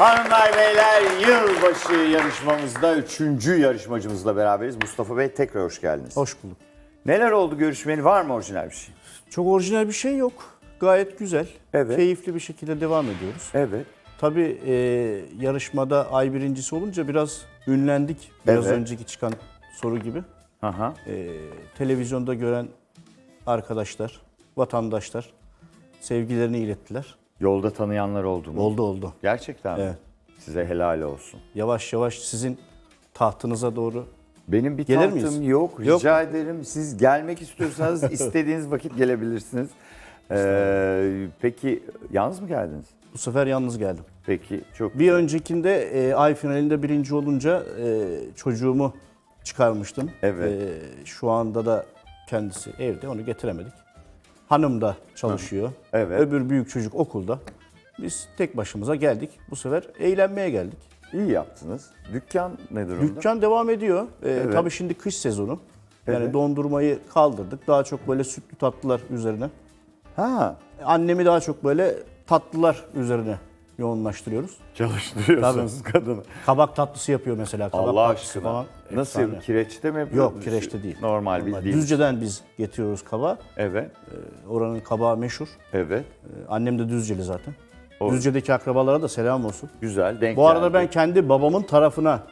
Hanımlar beyler yılbaşı yarışmamızda üçüncü yarışmacımızla beraberiz. Mustafa Bey tekrar hoş geldiniz. Hoş bulduk. Neler oldu görüşmeni var mı orijinal bir şey? Çok orijinal bir şey yok. Gayet güzel. Evet. Keyifli bir şekilde devam ediyoruz. Evet. Tabii e, yarışmada ay birincisi olunca biraz ünlendik. Biraz Evet. önceki çıkan soru gibi. Aha. E, televizyonda gören arkadaşlar, vatandaşlar sevgilerini ilettiler. Yolda tanıyanlar oldu mu? Oldu oldu. Gerçekten mi? Evet. Size helal olsun. Yavaş yavaş sizin tahtınıza doğru Benim bir Gelir tahtım yok. Yok. Rica ederim. Siz gelmek istiyorsanız istediğiniz vakit gelebilirsiniz. Ee, peki yalnız mı geldiniz? bu sefer yalnız geldim. Peki çok Bir öncekinde e, ay finalinde birinci olunca e, çocuğumu çıkarmıştım. Evet. E, şu anda da kendisi evde onu getiremedik. Hanım da çalışıyor. Evet. Öbür büyük çocuk okulda. Biz tek başımıza geldik. Bu sefer eğlenmeye geldik. iyi yaptınız. Dükkan ne durumda? Dükkan devam ediyor. E, Evet. Tabii şimdi kış sezonu. Yani Evet. dondurmayı kaldırdık. Daha çok böyle sütlü tatlılar üzerine. Ha, Annemi daha çok böyle tatlılar üzerine yoğunlaştırıyoruz. çalıştırıyorsunuz kadını. Kabak tatlısı yapıyor mesela. Kabak Allah tatlısı aşkına. falan. Nasıl Efsane. yapıyor? Kireçte mi yapıyor? Yok kireçte değil. Normal, Normal. bildiğin. Düzce'den biz getiriyoruz kabağı. Evet. Oranın kabağı meşhur. Evet. Ee, Annem de Düzceli zaten. O- Düzce'deki akrabalara da selam olsun. Güzel. Denk Bu arada geldi. ben kendi babamın tarafına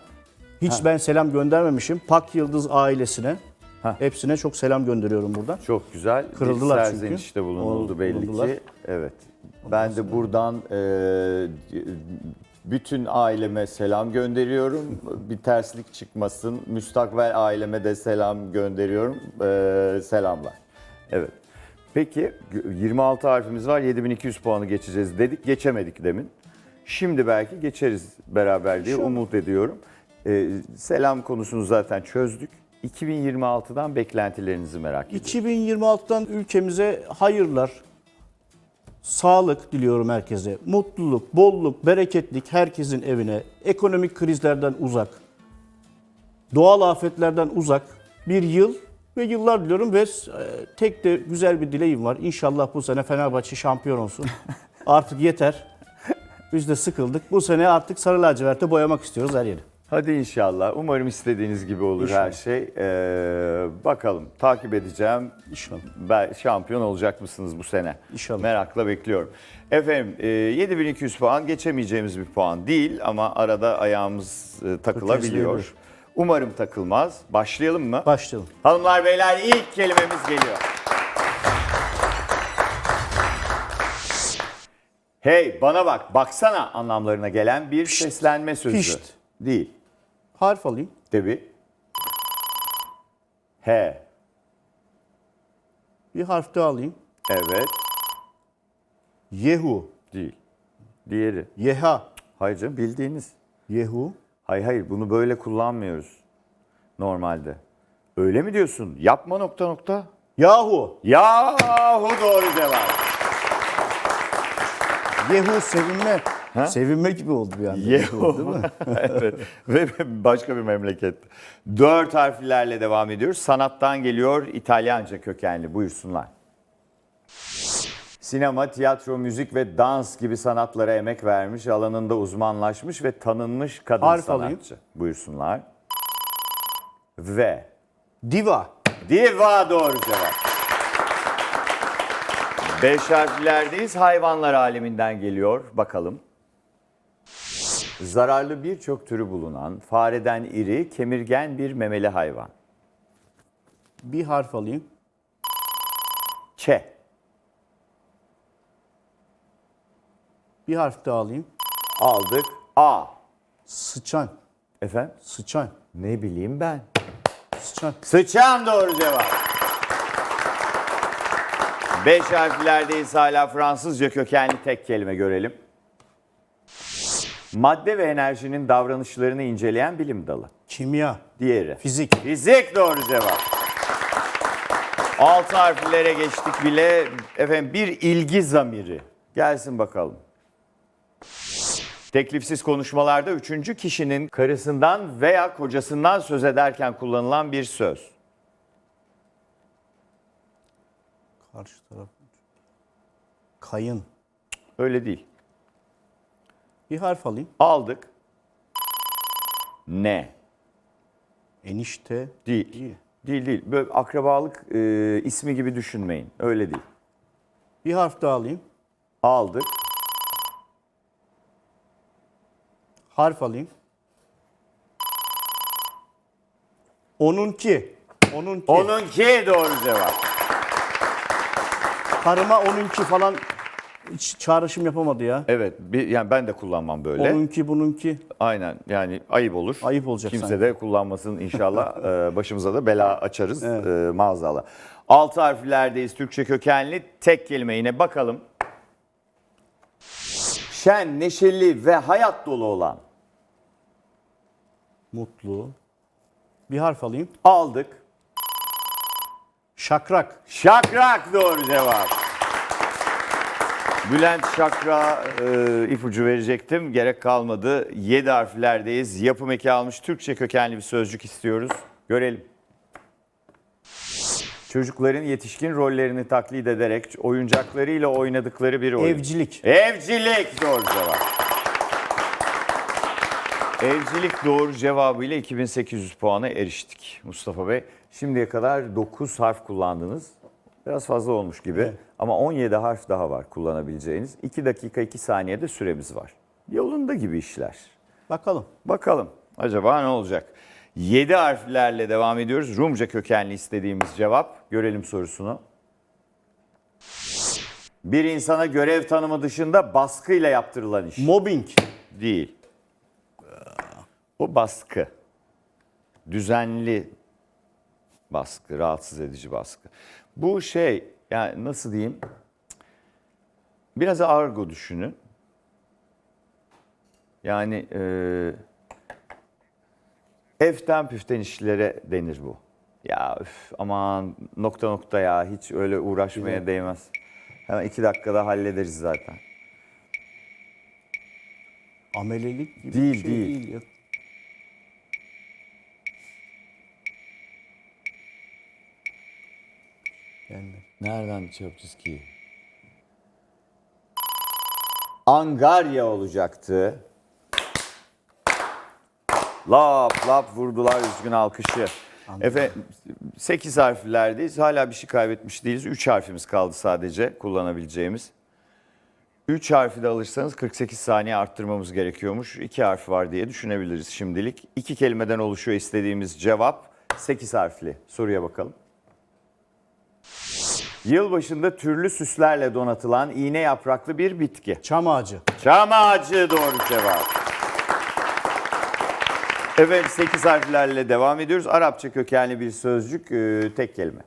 hiç ben selam göndermemişim. Pak Yıldız ailesine Ha. hepsine çok selam gönderiyorum buradan. çok güzel. Kırıldılar bir çünkü. serzenişte bulunuldu belli Bulundular. ki. Evet. Ben de buradan e, bütün aileme selam gönderiyorum. Bir terslik çıkmasın. Müstakbel aileme de selam gönderiyorum. E, selamlar. Evet. Peki 26 harfimiz var. 7200 puanı geçeceğiz dedik. Geçemedik demin. Şimdi belki geçeriz beraber diye umut ediyorum. E, selam konusunu zaten çözdük. 2026'dan beklentilerinizi merak ediyorum. 2026'dan ülkemize hayırlar, sağlık diliyorum herkese. Mutluluk, bolluk, bereketlik herkesin evine. Ekonomik krizlerden uzak, doğal afetlerden uzak bir yıl ve yıllar diliyorum ve e, tek de güzel bir dileğim var. İnşallah bu sene Fenerbahçe şampiyon olsun. Artık yeter. Biz de sıkıldık. Bu sene artık sarı laciverte boyamak istiyoruz her yeri. Hadi inşallah. Umarım istediğiniz gibi olur İnşallah. her şey. Ee, bakalım takip edeceğim. İnşallah. Ben şampiyon olacak mısınız bu sene? İnşallah. Merakla bekliyorum. Efendim e, 7200 puan geçemeyeceğimiz bir puan değil ama arada ayağımız e, takılabiliyor. Umarım takılmaz. Başlayalım mı? Başlayalım. Hanımlar beyler ilk kelimemiz geliyor. Hey bana bak baksana anlamlarına gelen bir seslenme sözü. pişt. Değil. Harf alayım. Tabii. He. Bir harf daha alayım. Evet. Yehu. Değil. Diğeri. Yeha. Hayır canım bildiğiniz. Yehu. Hayır hayır bunu böyle kullanmıyoruz. Normalde. Öyle mi diyorsun? Yapma nokta nokta. Yahu. Yahu doğru cevap. Yehu sevinme. Sevinme gibi oldu bir anda. Değil mi? evet. Ve başka bir memleket. Dört harflerle devam ediyoruz. Sanattan geliyor İtalyanca kökenli. Buyursunlar. Sinema, tiyatro, müzik ve dans gibi sanatlara emek vermiş, alanında uzmanlaşmış ve tanınmış kadın Harf sanatçı. alayım. Buyursunlar. Ve Diva. Diva doğru cevap. Beş harflerdeyiz. Hayvanlar aleminden geliyor. Bakalım. Zararlı birçok türü bulunan, fareden iri, kemirgen bir memeli hayvan. Bir harf alayım. Ç. Bir harf daha alayım. Aldık. A. Sıçan. Efendim? Sıçan. Ne bileyim ben. Sıçan. Sıçan doğru cevap. Beş harflerdeyiz hala Fransızca kökenli tek kelime görelim. Madde ve enerjinin davranışlarını inceleyen bilim dalı. Kimya. Diğeri. Fizik. Fizik doğru cevap. Altı harflere geçtik bile. Efendim bir ilgi zamiri. Gelsin bakalım. Teklifsiz konuşmalarda üçüncü kişinin karısından veya kocasından söz ederken kullanılan bir söz. Karşı taraf. Kayın. Öyle değil. Bir harf alayım. Aldık. Ne? Enişte. Değil. Değil. Değil değil. Böyle akrabalık e, ismi gibi düşünmeyin. Öyle değil. Bir harf daha alayım. Aldık. Harf alayım. Onunki. Onunki. Onunki doğru cevap. Karıma onunki falan hiç çağrışım yapamadı ya. Evet. Bir, yani ben de kullanmam böyle. Onunki bununki. Aynen. Yani ayıp olur. Ayıp olacak Kimse sanki. de kullanmasın inşallah. Ee, başımıza da bela açarız ee, maazallah. Altı harflerdeyiz. Türkçe kökenli tek kelime yine bakalım. Şen, neşeli ve hayat dolu olan. Mutlu. Bir harf alayım. Aldık. Şakrak. Şakrak doğru cevap. Bülent Şakra e, ipucu verecektim. Gerek kalmadı. 7 harflerdeyiz. Yapım eki almış Türkçe kökenli bir sözcük istiyoruz. Görelim. Çocukların yetişkin rollerini taklit ederek oyuncaklarıyla oynadıkları bir oyun. Evcilik. Evcilik doğru cevap. Evcilik doğru cevabıyla 2800 puana eriştik Mustafa Bey. Şimdiye kadar 9 harf kullandınız. Biraz fazla olmuş gibi Evet. ama 17 harf daha var kullanabileceğiniz. 2 dakika 2 saniyede süremiz var. Yolunda gibi işler. Bakalım. Bakalım acaba ne olacak? 7 harflerle devam ediyoruz. Rumca kökenli istediğimiz cevap. Görelim sorusunu. Bir insana görev tanımı dışında baskıyla yaptırılan iş. Mobbing. Değil. O baskı. Düzenli baskı, rahatsız edici baskı. Bu şey, yani nasıl diyeyim? Biraz argo düşünün. Yani e, eften püften işlere denir bu. Ya üf, aman nokta nokta ya hiç öyle uğraşmaya değmez. Hemen iki dakikada hallederiz zaten. Amelelik gibi Değil, bir şey değil. değil. Nereden şey yapacağız ki? Angarya olacaktı. Lap lap vurdular üzgün alkışı. Efe 8 harflerdeyiz. Hala bir şey kaybetmiş değiliz. 3 harfimiz kaldı sadece kullanabileceğimiz. 3 harfi de alırsanız 48 saniye arttırmamız gerekiyormuş. 2 harfi var diye düşünebiliriz şimdilik. 2 kelimeden oluşuyor istediğimiz cevap. 8 harfli. Soruya bakalım. Yılbaşında türlü süslerle donatılan iğne yapraklı bir bitki. Çam ağacı. Çam ağacı doğru cevap. Evet 8 harflerle devam ediyoruz. Arapça kökenli bir sözcük, e, tek kelime.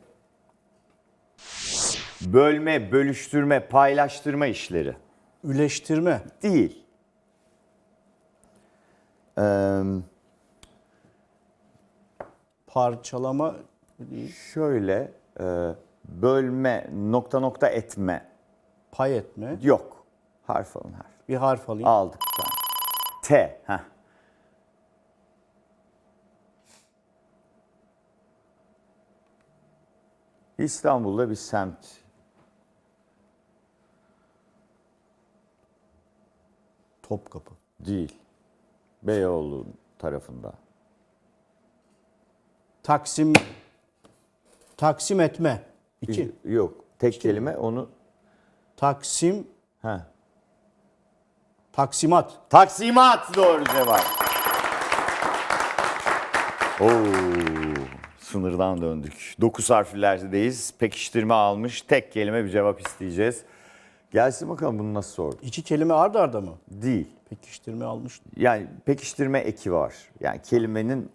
Bölme, bölüştürme, paylaştırma işleri. Üleştirme. Değil. Ee, Parçalama şöyle, e, bölme, nokta nokta etme. Pay etme. Yok. Harf alın harf. Bir harf alayım. Aldık tane. T. Heh. İstanbul'da bir semt. Topkapı. Değil. Beyoğlu tarafında. Taksim. Taksim etme. İki. Yok. Tek kelime onu. Taksim. Heh. Taksimat. Taksimat doğru cevap. Oo, sınırdan döndük. 9 harflerdeyiz. Pekiştirme almış. Tek kelime bir cevap isteyeceğiz. Gelsin bakalım bunu nasıl sordu. İki kelime ard arda mı? Değil. Pekiştirme almış. Yani pekiştirme eki var. Yani kelimenin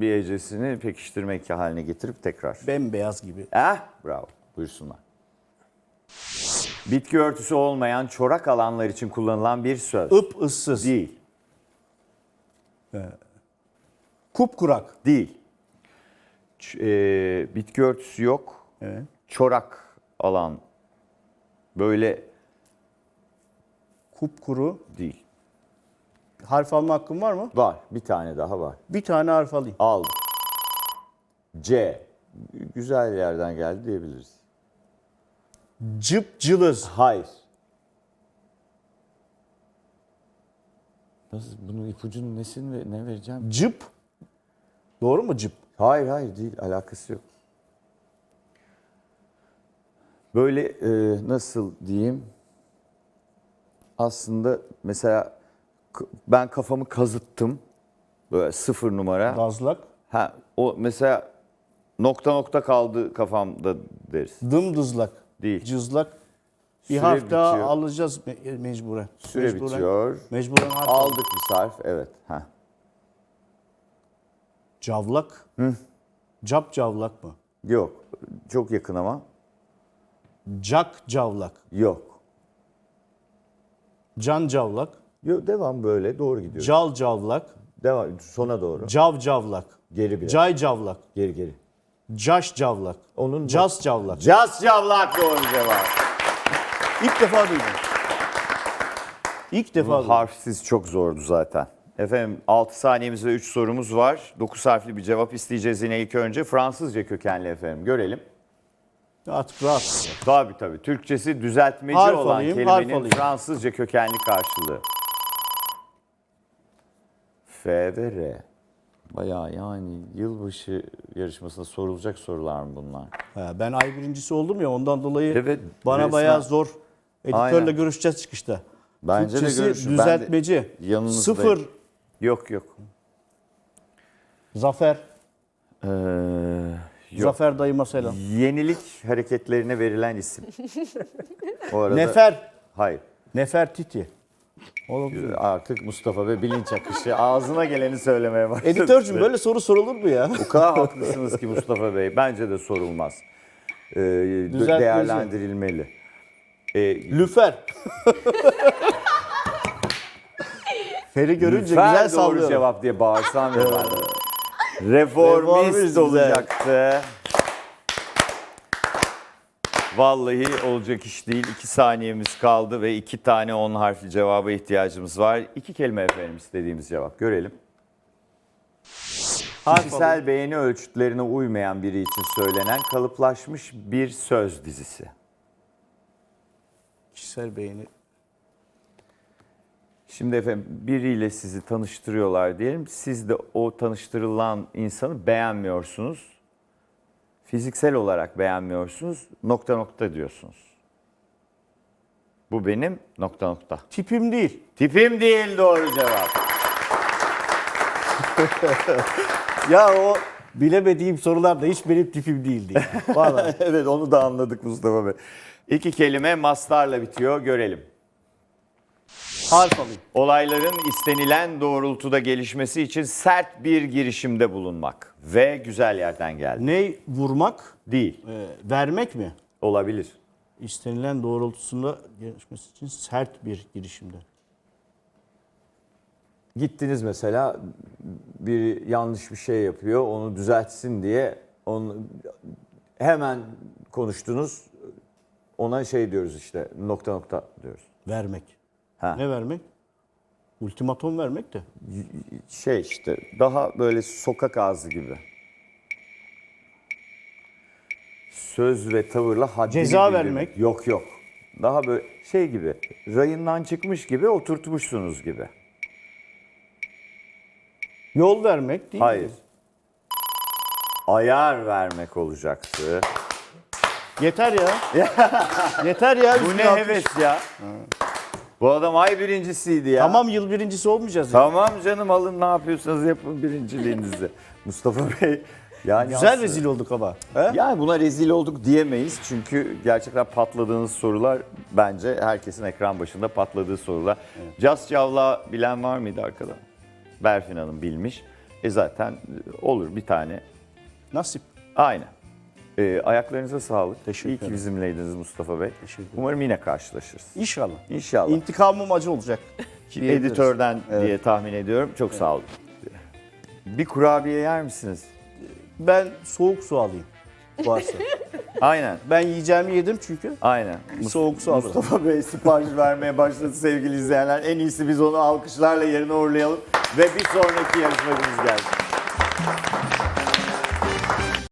bir ecesini pekiştirme eki haline getirip tekrar. Bembeyaz gibi. Eh bravo. Buyursunlar. Bitki örtüsü olmayan çorak alanlar için kullanılan bir söz. Ip ıssız. Değil. Kupkurak. Değil. Ç- e, bitki örtüsü yok. Evet. Çorak alan. Böyle Kupkuru. değil. Harf alma hakkım var mı? Var. Bir tane daha var. Bir tane harf alayım. Al. C. Güzel yerden geldi diyebiliriz. Cıp cılız. Hayır. Nasıl bunun ipucunun nesini ve ne vereceğim? Cıp. Doğru mu cıp? Hayır hayır değil alakası yok. Böyle e, nasıl diyeyim? Aslında mesela ben kafamı kazıttım. Böyle sıfır numara. Gazlak. Ha o mesela nokta nokta kaldı kafamda deriz. Dımdızlak. Değil. Cızlak. Bir Süre harf daha bitiyor. alacağız me- mecburen. Süre mecburen, bitiyor. Mecburen harf Aldık bir sarf evet. Ha. Cavlak. Cap cavlak mı? Yok. Çok yakın ama. Cak cavlak. Yok. Can cavlak. Yok devam böyle doğru gidiyor. Cal cavlak. Devam sona doğru. Cav cavlak. Geri biraz. Cay cavlak. Geri geri. Caş cavlak. Onun Cas cavlak. Cas Cavlak doğru cevap. İlk defa duydum. İlk defa Bu duydum. harfsiz çok zordu zaten. Efendim 6 saniyemiz ve 3 sorumuz var. 9 harfli bir cevap isteyeceğiz yine ilk önce. Fransızca kökenli efendim. Görelim. Artık rahat. Tabii tabii. Türkçesi düzeltmeci Harf olan alayım, harf kelimenin alayım. Fransızca kökenli karşılığı. F ve R. Bayağı yani yılbaşı yarışmasında sorulacak sorular mı bunlar? Ha, ben ay birincisi oldum ya ondan dolayı Evet, bana resmen. bayağı zor. Editörle Aynen. görüşeceğiz çıkışta. Bence de Türkçesi görüşün. Ben de düzeltmeci. Sıfır. Yok yok. Zafer. Ee, yok. Zafer dayıma selam. Yenilik hareketlerine verilen isim. O arada, Nefer. Hayır. Nefertiti. Oğlum, Artık Mustafa ve bilinç akışı ağzına geleni söylemeye başladı. Editörcüm böyle soru sorulur mu ya? O kadar haklısınız ki Mustafa Bey. Bence de sorulmaz. Ee, değerlendirilmeli. Ee, Lüfer. Feri görünce Lüfer güzel doğru sallıyor. cevap diye bağırsam ya. Reformist Reformist olacaktı. Vallahi olacak iş değil. İki saniyemiz kaldı ve iki tane on harfli cevaba ihtiyacımız var. İki kelime efendim istediğimiz cevap. Görelim. Harf Kişisel beğeni ölçütlerine uymayan biri için söylenen kalıplaşmış bir söz dizisi. Kişisel beğeni. Şimdi efendim biriyle sizi tanıştırıyorlar diyelim. Siz de o tanıştırılan insanı beğenmiyorsunuz. Fiziksel olarak beğenmiyorsunuz. Nokta nokta diyorsunuz. Bu benim nokta nokta. Tipim değil. Tipim değil doğru cevap. Ya o bilemediğim sorular da hiç benim tipim değildi. Vallahi. evet onu da anladık Mustafa Bey. İki kelime mastarla bitiyor görelim. Harf alayım. Olayların istenilen doğrultuda gelişmesi için sert bir girişimde bulunmak. Ve güzel yerden geldi. Ne vurmak? Değil. e, vermek mi? Olabilir. İstenilen doğrultusunda gelişmesi için sert bir girişimde. Gittiniz mesela biri yanlış bir şey yapıyor onu düzeltsin diye onu hemen konuştunuz ona şey diyoruz işte nokta nokta diyoruz. Vermek. Ha. Ne vermek? Ultimatom vermek de. Şey işte daha böyle sokak ağzı gibi. Söz ve tavırla haddini Ceza bildirmek. vermek. Yok yok. Daha böyle şey gibi rayından çıkmış gibi oturtmuşsunuz gibi. Yol vermek değil Hayır. mi? Ayar vermek olacaktı. Yeter ya. Yeter ya. Bu üstüne ne atmış. heves ya. Bu adam ay birincisiydi ya. Tamam yıl birincisi olmayacağız. ya. Tamam canım alın ne yapıyorsanız yapın birinciliğinizi. Mustafa Bey yani Güzel aslında- rezil olduk ama. He? Yani buna rezil olduk diyemeyiz. Çünkü gerçekten patladığınız sorular bence herkesin ekran başında patladığı sorular. Cas Cavla bilen var mıydı arkada? Berfin Hanım bilmiş. E zaten olur bir tane. Nasip. Aynen. E, ayaklarınıza sağlık. Teşekkür İyi ki ederim. bizimleydiniz Mustafa Bey. Teşekkür ederim. Umarım yine karşılaşırız. İnşallah. İnşallah. İntikamım acı olacak. Editörden diye tahmin ediyorum. Çok sağ olun. Bir kurabiye yer misiniz? Ben soğuk su alayım. Varsa. Aynen. ben yiyeceğimi yedim çünkü. Aynen. Soğuk su alırım. Mustafa Bey sipariş vermeye başladı sevgili izleyenler. En iyisi biz onu alkışlarla yerine uğurlayalım. Ve bir sonraki yarışmacımız geldi.